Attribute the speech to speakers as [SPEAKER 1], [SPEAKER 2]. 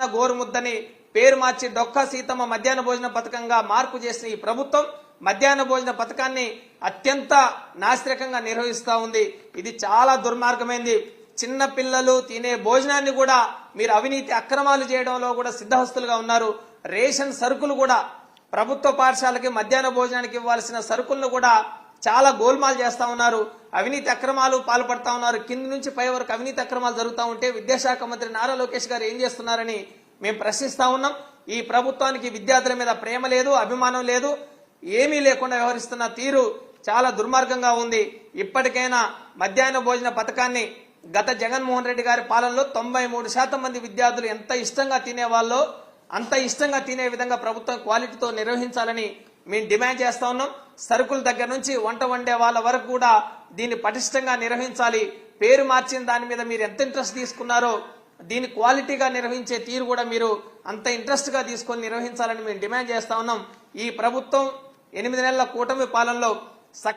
[SPEAKER 1] అన్న గోరుముద్దని పేరు మార్చి డొక్కా సీతమ్మ మధ్యాహ్న భోజన పథకంగా మార్పు చేసిన ఈ ప్రభుత్వం మధ్యాహ్న భోజన పథకాన్ని అత్యంత నాసిరకంగా నిర్వహిస్తూ ఉంది. ఇది చాలా దుర్మార్గమైంది. చిన్న పిల్లలు తినే భోజనాన్ని కూడా మీరు అవినీతి అక్రమాలు చేయడంలో కూడా సిద్ధహస్తులుగా ఉన్నారు. రేషన్ సరుకులు కూడా ప్రభుత్వ పాఠశాలకి మధ్యాహ్న భోజనానికి ఇవ్వాల్సిన సరుకులను కూడా చాలా గోల్మాల్ చేస్తూ ఉన్నారు. అవినీతి అక్రమాలు పాల్పడతా ఉన్నారు. కింది నుంచి పై వరకు అవినీతి అక్రమాలు జరుగుతూ ఉంటే విద్యాశాఖ మంత్రి నారా లోకేష్ గారు ఏం చేస్తున్నారని మేము ప్రశ్నిస్తూ ఉన్నాం. ఈ ప్రభుత్వానికి విద్యార్థుల మీద ప్రేమ లేదు అభిమానం లేదు ఏమీ లేకుండా వ్యవహరిస్తున్న తీరు చాలా దుర్మార్గంగా ఉంది. ఇప్పటికైనా మధ్యాహ్న భోజన పథకాన్ని గత జగన్మోహన్ రెడ్డి గారి పాలనలో తొంభై మూడు శాతం మంది విద్యార్థులు ఎంత ఇష్టంగా తినేవాళ్ళో అంత ఇష్టంగా తినే విధంగా ప్రభుత్వం క్వాలిటీతో నిర్వహించాలని మేము డిమాండ్ చేస్తా ఉన్నాం. సరుకుల దగ్గర నుంచి వంట వండే వాళ్ళ వరకు కూడా దీన్ని పటిష్టంగా నిర్వహించాలి. పేరు మార్చిన దాని మీద మీరు ఎంత ఇంట్రెస్ట్ తీసుకున్నారో దీన్ని క్వాలిటీగా నిర్వహించే తీరు కూడా మీరు అంత ఇంట్రెస్ట్గా తీసుకొని నిర్వహించాలని మేము డిమాండ్ చేస్తా ఉన్నాం. ఈ ప్రభుత్వం ఎనిమిది నెలల కూటమి పాలనలో సక